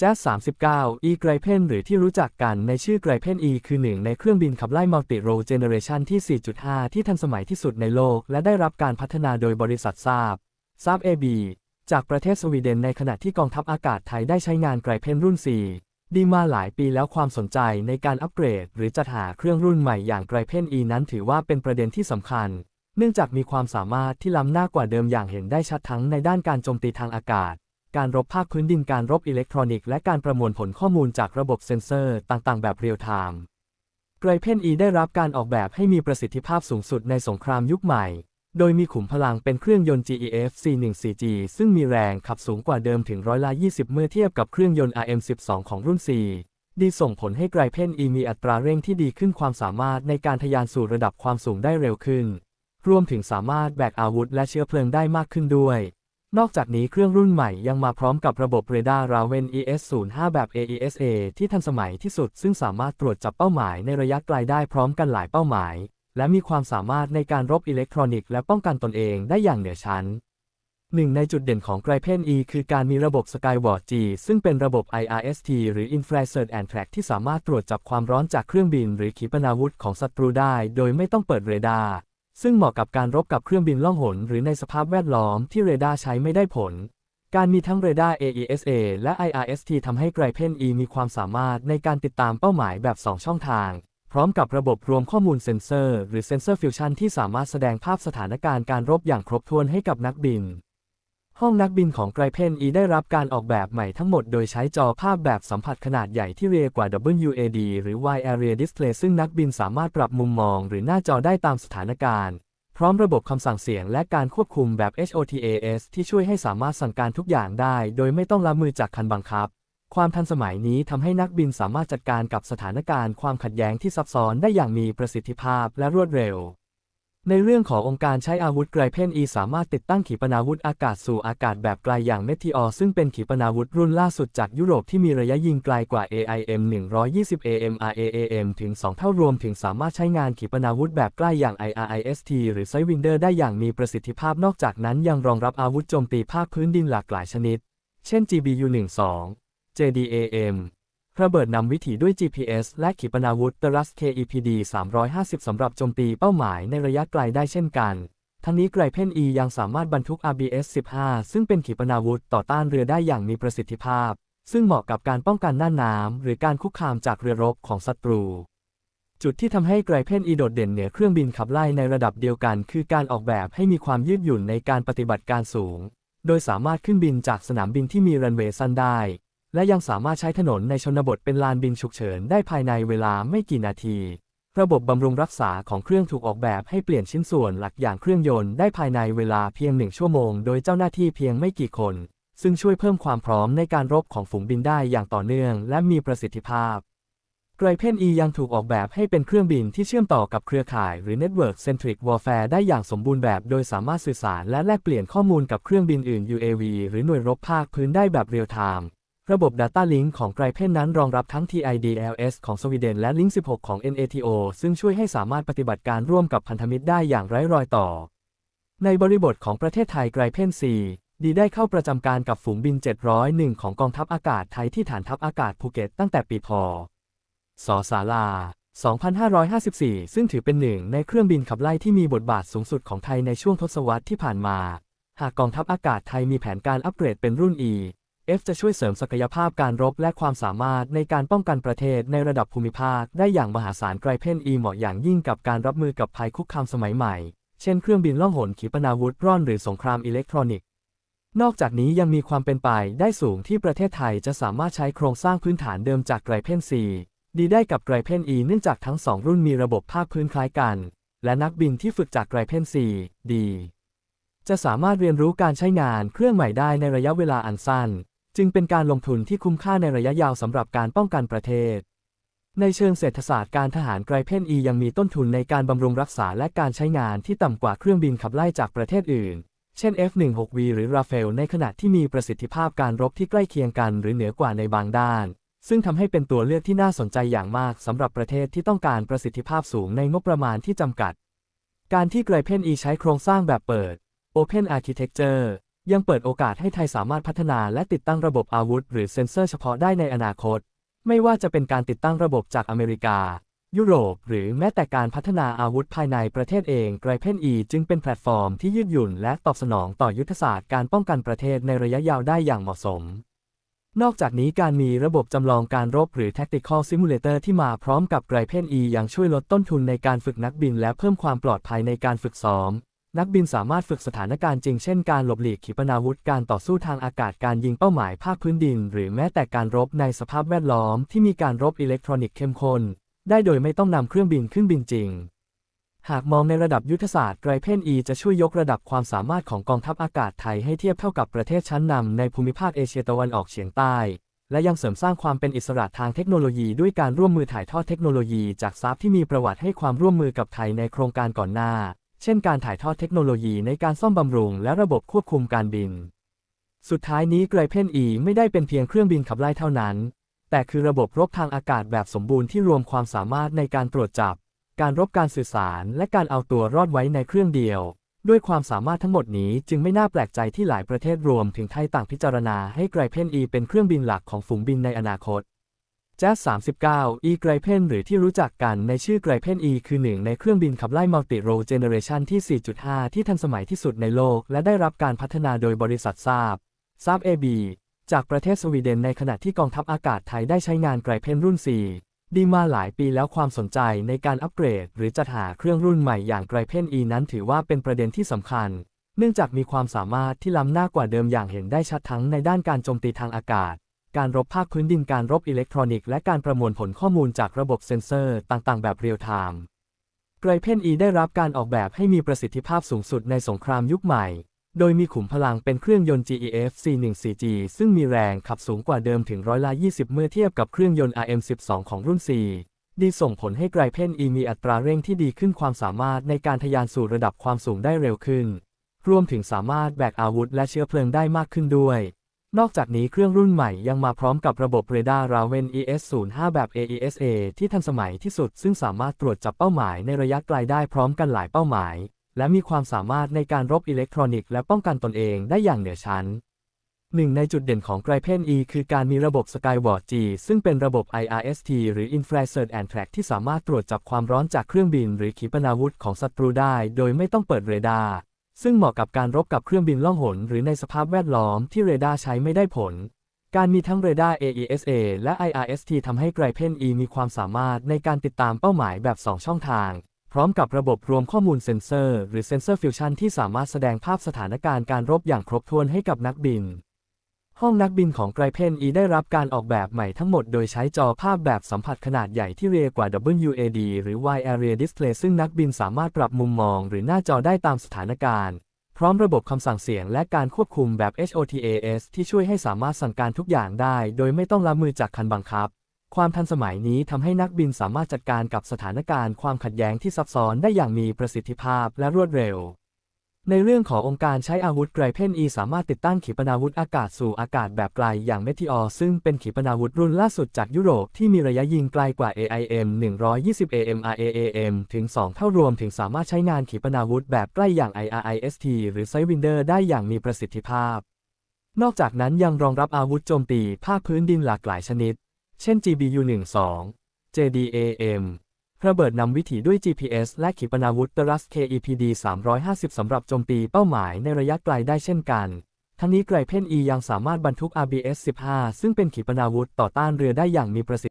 จ๊ส39 E ไกรเพนหรือที่รู้จักกันในชื่อไกรเพน E คือหนึ่งในเครื่องบินขับไล่มัลติโรเจเนเรชันที่ 4.5 ที่ทันสมัยที่สุดในโลก และได้รับการพัฒนาโดยบริษัทซาบซาบเอบีจากประเทศสวีเดนในขณะที่กองทัพอากาศไทยได้ใช้งานไกรเพนรุ่น 4 ดีมาหลายปีแล้วความสนใจในการอัปเกรด หรือจัดหาเครื่องรุ่นใหม่อย่างไกรเพน E นั้นถือว่าเป็นประเด็นที่สำคัญ เนื่องจากมีความสามารถที่ล้ำหน้ากว่าเดิมอย่างเห็นได้ชัดทั้งในด้านการโจมตีทางอากาศ การรบภาคพื้นดินการรบอิเล็กทรอนิกส์และการประมวลผลข้อมูลจากระบบเซ็นเซอร์ต่างๆ แบบเรียลไทม์ไกรเพน E ได้รับการออกแบบให้มีประสิทธิภาพสูงสุดในสงครามยุคใหม่ โดยมีขุมพลังเป็นเครื่องยนต์ GEF C14G ซึ่งมีแรงขับสูงกว่าเดิมถึงร้อยละ 20 เมื่อเทียบกับเครื่องยนต์ RM12 ของรุ่น C ดีส่งผลให้ไกรเพน E มีอัตราเร่งที่ดีขึ้นความสามารถในการทะยานสู่ระดับความสูงได้เร็วขึ้น รวมถึงสามารถแบกอาวุธและเชื้อเพลิงได้มากขึ้นด้วย นอกจากนี้เครื่องรุ่นใหม่ยังมาพร้อมกับระบบเรดาร์ Raven ES05 แบบ AESA ที่ทันสมัยที่สุด ซึ่งสามารถตรวจจับเป้าหมายในระยะไกลได้พร้อมกันหลายเป้าหมาย และมีความสามารถในการรบอิเล็กทรอนิกส์และป้องกันตนเองได้อย่างเหนือชั้นหนึ่งในจุดเด่นของไกรเพน E คือการมีระบบ Skyward G ซึ่งเป็นระบบ IRST หรือ Infrared and Track ที่สามารถตรวจจับความร้อนจากเครื่องบิน หรือขีปนาวุธของศัตรูได้ โดยไม่ต้องเปิดเรดาร์ ซึ่งเหมาะกับการรบกับเครื่องบินล่องหน หรือในสภาพแวดล้อมที่เรดาร์ใช้ไม่ได้ผล การมีทั้งเรดาร์ AESA และ IRST ทำให้ไกรเพน E มีความสามารถในการติดตามเป้าหมายแบบ 2 ช่องทาง พร้อมกับระบบรวมข้อมูลเซ็นเซอร์ หรือเซนเซอร์ฟิวชันที่สามารถแสดงภาพสถานการณ์การรบอย่างครบถ้วนให้กับนักบิน ห้องนักบินของไกรเพน E ได้รับการออกแบบใหม่ทั้งหมดโดยใช้จอภาพแบบสัมผัสขนาดใหญ่ที่เรียกว่า WAD หรือ Wide Area Display ซึ่งนักบินสามารถปรับมุมมองหรือหน้าจอได้ตามสถานการณ์ พร้อมระบบคำสั่งเสียงและการควบคุมแบบ HOTAS ที่ช่วยให้สามารถสั่งการทุกอย่างได้ โดยไม่ต้องรับมือจากคันบังคับ ความทันสมัยนี้ทำให้นักบินสามารถจัดการกับสถานการณ์ความขัดแย้งที่ซับซ้อนได้อย่างมีประสิทธิภาพและรวดเร็ว ในเรื่องขององค์การใช้อาวุธไกรเพน E สามารถติดตั้งขีปนาวุธอากาศสู่อากาศแบบไกลอย่างเมทิออซึ่งเป็นขีปนาวุธรุ่นล่าสุดจากยุโรปที่มีระยะยิงไกลกว่า AIM 120 AMRAAM ถึง 2 เท่ารวมถึงสามารถใช้งานขีปนาวุธแบบใกล้อย่าง IRIST หรือ Sidewinder ได้อย่างมีประสิทธิภาพนอกจากนั้นยังรองรับอาวุธโจมตีภาคพื้นดินหลากหลายชนิด เช่น GBU-12 JDAM ระเบิดนำวิถีด้วย GPS และขีปนาวุธ t r u s KEPD 350 สำหรับโจมตีเป้าหมายในระยะไกลได้เช่นกัน ทั้งนี้ไกรเพน E ยังสามารถบรรทุก RBS 15 ซึ่งเป็นขีปนาวุธต่อต้านเรือได้อย่างมีประสิทธิภาพ ซึ่งเหมาะกับการป้องกันหน่านน้ำหรือการคุกคามจากเรือรบของศัตรู จุดที่ทำให้ไกรเพน E โดดเด่นเหนือเครื่องบินขับไล่ในระดับเดียวกัน คือการออกแบบให้มีความยืดหยุ่นในการปฏิบัติการสูง โดยสามารถขึ้นบินจากสนามบินที่มีรันเวย์สั้นได้ และยังสามารถใช้ถนนในชนบทเป็นลานบินฉุกเฉินได้ภายในเวลาไม่กี่นาที ระบบบำรุงรักษาของเครื่องถูกออกแบบให้เปลี่ยนชิ้นส่วนหลักอย่างเครื่องยนต์ได้ภายในเวลาเพียงหนึ่งชั่วโมง โดยเจ้าหน้าที่เพียงไม่กี่คน ซึ่งช่วยเพิ่มความพร้อมในการรบของฝูงบินได้อย่างต่อเนื่อง และมีประสิทธิภาพไกรเพน E ยังถูกออกแบบให้เป็นเครื่องบินที่เชื่อมต่อกับเครือข่ายหรือ Network Centric Warfare ได้อย่างสมบูรณ์แบบ โดยสามารถสื่อสารและแลกเปลี่ยนข้อมูลกับเครื่องบินอื่น UAV หรือหน่วยรบภาคพื้นได้แบบเรียลไทม์ ระบบ Data Link ของไกรเพนนั้นรองรับทั้ง TIDLS ของสวีเดนและ Link 16 ของ NATO ซึ่งช่วยให้สามารถปฏิบัติการร่วมกับพันธมิตรได้อย่างไร้รอยต่อ ในบริบทของประเทศไทยไกรเพน4ดีได้เข้าประจำการกับฝูงบิน 701 ของกองทัพอากาศไทยที่ฐานทัพอากาศภูเก็ตตั้งแต่ปีพศศาลา 2554 ซึ่งถือเป็นหนึ่งในเครื่องบินขับไล่ที่มีบทบาทสูงสุดของไทยในช่วงทศวรรษที่ผ่านมา หากกองทัพอากาศไทยมีแผนการอัปเกรดเป็นรุ่น E F จะช่วยเสริมศักยภาพการรบและความสามารถในการป้องกันประเทศในระดับภูมิภาค ได้อย่างมหาศาลไกรเพน E เหมาะอย่างยิ่งกับการรับมือกับภัยคุกคามสมัยใหม่ เช่นเครื่องบินล่องหนขีปนาวุธร่อนหรือสงครามอิเล็กทรอนิกส์นอกจากนี้ยังมีความเป็นไปได้สูงที่ประเทศไทยจะสามารถใช้โครงสร้างพื้นฐานเดิมจากไกรเพน C ดีได้กับไกรเพน E เนื่องจากทั้งสองรุ่นมีระบบภาคพื้นคล้ายกัน และนักบินที่ฝึกจากไกรเพน C ดีจะสามารถเรียนรู้การใช้งานเครื่องใหม่ได้ในระยะเวลาอันสั้น จึงเป็นการลงทุนที่คุ้มค่าในระยะยาวสำหรับการป้องกันประเทศ ในเชิงเศรษฐศาสตร์การทหารไกรเพน E ยังมีต้นทุนในการบำรุงรักษาและการใช้งานที่ต่ำกว่าเครื่องบินขับไล่จากประเทศอื่น เช่น F-16V หรือ Rafael ในขณะที่มีประสิทธิภาพการรบที่ใกล้เคียงกันหรือเหนือกว่าในบางด้าน ซึ่งทำให้เป็นตัวเลือกที่น่าสนใจอย่างมากสำหรับประเทศที่ต้องการประสิทธิภาพสูงในงบประมาณที่จำกัด การที่ไกรเพน E ใช้โครงสร้างแบบเปิด Open Architecture ยังเปิดโอกาสให้ไทยสามารถพัฒนาและติดตั้งระบบอาวุธ หรือเซ็นเซอร์เฉพาะได้ในอนาคต ไม่ว่าจะเป็นการติดตั้งระบบจากอเมริกา ยุโรป หรือแม้แต่การพัฒนาอาวุธภายในประเทศเองไกรเพนอีจึงเป็นแพลตฟอร์มที่ยืดหยุ่นและตอบสนองต่อยุทธศาสตร์การป้องกันประเทศในระยะยาวได้อย่างเหมาะสม นอกจากนี้การมีระบบจำลองการรบหรือ Tactical Simulator ที่มาพร้อมกับไกรเพนอียังช่วยลดต้นทุนในการฝึกนักบิน และเพิ่มความปลอดภัยในการฝึกซ้อม นักบินสามารถฝึกสถานการณ์จริงเช่นการหลบหลีกขีปนาวุธการต่อสู้ทางอากาศการยิงเป้าหมายภาคพื้นดิน หรือแม้แต่การรบในสภาพแวดล้อมที่มีการรบอิเล็กทรอนิกส์เข้มข้นได้โดยไม่ต้องนำเครื่องบินขึ้นบินจริง หากมองในระดับยุทธศาสตร์ไกรเพนอีจะช่วยยกระดับความสามารถของกองทัพอากาศไทยให้เทียบเท่ากับประเทศชั้นนำในภูมิภาคเอเชียตะวันออกเฉียงใต้ และยังเสริมสร้างความเป็นอิสระทางเทคโนโลยีด้วยการร่วมมือถ่ายทอดเทคโนโลยีจากซับที่มีประวัติให้ความร่วมมือกับไทยในโครงการก่อนหน้า ช่นการถ่ายทอดเทคโนโลยีในการซ่อมบำรุงและระบบควบคุมการบิน สุดท้ายนี้ไกรเพนอีไม่ได้เป็นเพียงเครื่องบินขับไล่เท่านั้น แต่คือระบบรบทางอากาศแบบสมบูรณ์ที่รวมความสามารถในการตรวจจับ การรบการสื่อสาร และการเอาตัวรอดไว้ในเครื่องเดียว ด้วยความสามารถทั้งหมดนี้จึงไม่น่าแปลกใจที่หลายประเทศรวมถึงไทยต่างพิจารณาให้ไกรเพนอีเป็นเครื่องบินหลักของฝูงบินในอนาคต จ๊ส39 E ไกรเพนหรือที่รู้จักกันในชื่อไกรเพน E คือหนึ่งในเครื่องบินขับไล่มัลติโรเจเนเรชันที่ 4.5 ที่ทันสมัยที่สุดในโลก และได้รับการพัฒนาโดยบริษัทซาบซาบเอบีจากประเทศสวีเดนในขณะที่กองทัพอากาศไทยได้ใช้งานไกรเพนรุ่น 4 ดีมาหลายปีแล้วความสนใจในการอัปเกรด หรือจัดหาเครื่องรุ่นใหม่อย่างไกรเพน E นั้นถือว่าเป็นประเด็นที่สำคัญ เนื่องจากมีความสามารถที่ล้ำหน้ากว่าเดิมอย่างเห็นได้ชัดทั้งในด้านการโจมตีทางอากาศ การรบภาคพื้นดินการรบอิเล็กทรอนิกส์และการประมวลผลข้อมูลจากระบบเซ็นเซอร์ต่างๆ แบบเรียลไทม์ไกรเพน E ได้รับการออกแบบให้มีประสิทธิภาพสูงสุดในสงครามยุคใหม่ โดยมีขุมพลังเป็นเครื่องยนต์ GEF C14G ซึ่งมีแรงขับสูงกว่าเดิมถึงร้อยละ 20 เมื่อเทียบกับเครื่องยนต์ RM12 ของรุ่น C ดีส่งผลให้ไกรเพน E มีอัตราเร่งที่ดีขึ้นความสามารถในการทะยานสู่ระดับความสูงได้เร็วขึ้น รวมถึงสามารถแบกอาวุธและเชื้อเพลิงได้มากขึ้นด้วย นอกจากนี้เครื่องรุ่นใหม่ยังมาพร้อมกับระบบเรดาร์ Raven ES05 แบบ AESA ที่ทันสมัยที่สุด ซึ่งสามารถตรวจจับเป้าหมายในระยะไกลได้พร้อมกันหลายเป้าหมาย และมีความสามารถในการรบอิเล็กทรอนิกส์และป้องกันตนเองได้อย่างเหนือชั้นหนึ่งในจุดเด่นของไกรเพน E คือการมีระบบ Skyward G ซึ่งเป็นระบบ IRST หรือ Infrared and Track ที่สามารถตรวจจับความร้อนจากเครื่องบิน หรือขีปนาวุธของศัตรูได้ โดยไม่ต้องเปิดเรดาร์ ซึ่งเหมาะกับการรบกับเครื่องบินล่องหน หรือในสภาพแวดล้อมที่เรดาร์ใช้ไม่ได้ผล การมีทั้งเรดาร์ AESA และ IRST ทำให้ไกรเพน E มีความสามารถในการติดตามเป้าหมายแบบ 2 ช่องทาง พร้อมกับระบบรวมข้อมูลเซ็นเซอร์ หรือเซนเซอร์ฟิวชันที่สามารถแสดงภาพสถานการณ์การรบอย่างครบถ้วนให้กับนักบิน ห้องนักบินของไกรเพน E ได้รับการออกแบบใหม่ทั้งหมดโดยใช้จอภาพแบบสัมผัสขนาดใหญ่ที่เรียกว่า WAD หรือ Wide Area Display ซึ่งนักบินสามารถปรับมุมมองหรือหน้าจอได้ตามสถานการณ์ พร้อมระบบคำสั่งเสียงและการควบคุมแบบ HOTAS ที่ช่วยให้สามารถสั่งการทุกอย่างได้ โดยไม่ต้องรับมือจากคันบังคับ ความทันสมัยนี้ทำให้นักบินสามารถจัดการกับสถานการณ์ความขัดแย้งที่ซับซ้อนได้อย่างมีประสิทธิภาพและรวดเร็ว ในเรื่องขององค์การใช้อาวุธไกรเพน E สามารถติดตั้งขีปนาวุธอากาศสู่อากาศแบบไกลอย่างเมทิออซึ่งเป็นขีปนาวุธรุ่นล่าสุดจากยุโรปที่มีระยะยิงไกลกว่า AIM 120 AMRAAM ถึง 2 เท่ารวมถึงสามารถใช้งานขีปนาวุธแบบใกล้อย่าง IRIST หรือ Sidewinder ได้อย่างมีประสิทธิภาพ นอกจากนั้นยังรองรับอาวุธโจมตีภาคพื้นดินหลากหลายชนิด เช่น GBU-12 JDAM ระเบิดนำวิถีด้วย GPS และขีปนาวุธตรัส KEPD 350 สำหรับโจมตีเป้าหมายในระยะไกลได้เช่นกันทั้งนี้ไกรเพนียังสามารถบรรทุก RBS 15 ซึ่งเป็นขีปนาวุธต่อต้านเรือได้อย่างมีประสิทธิ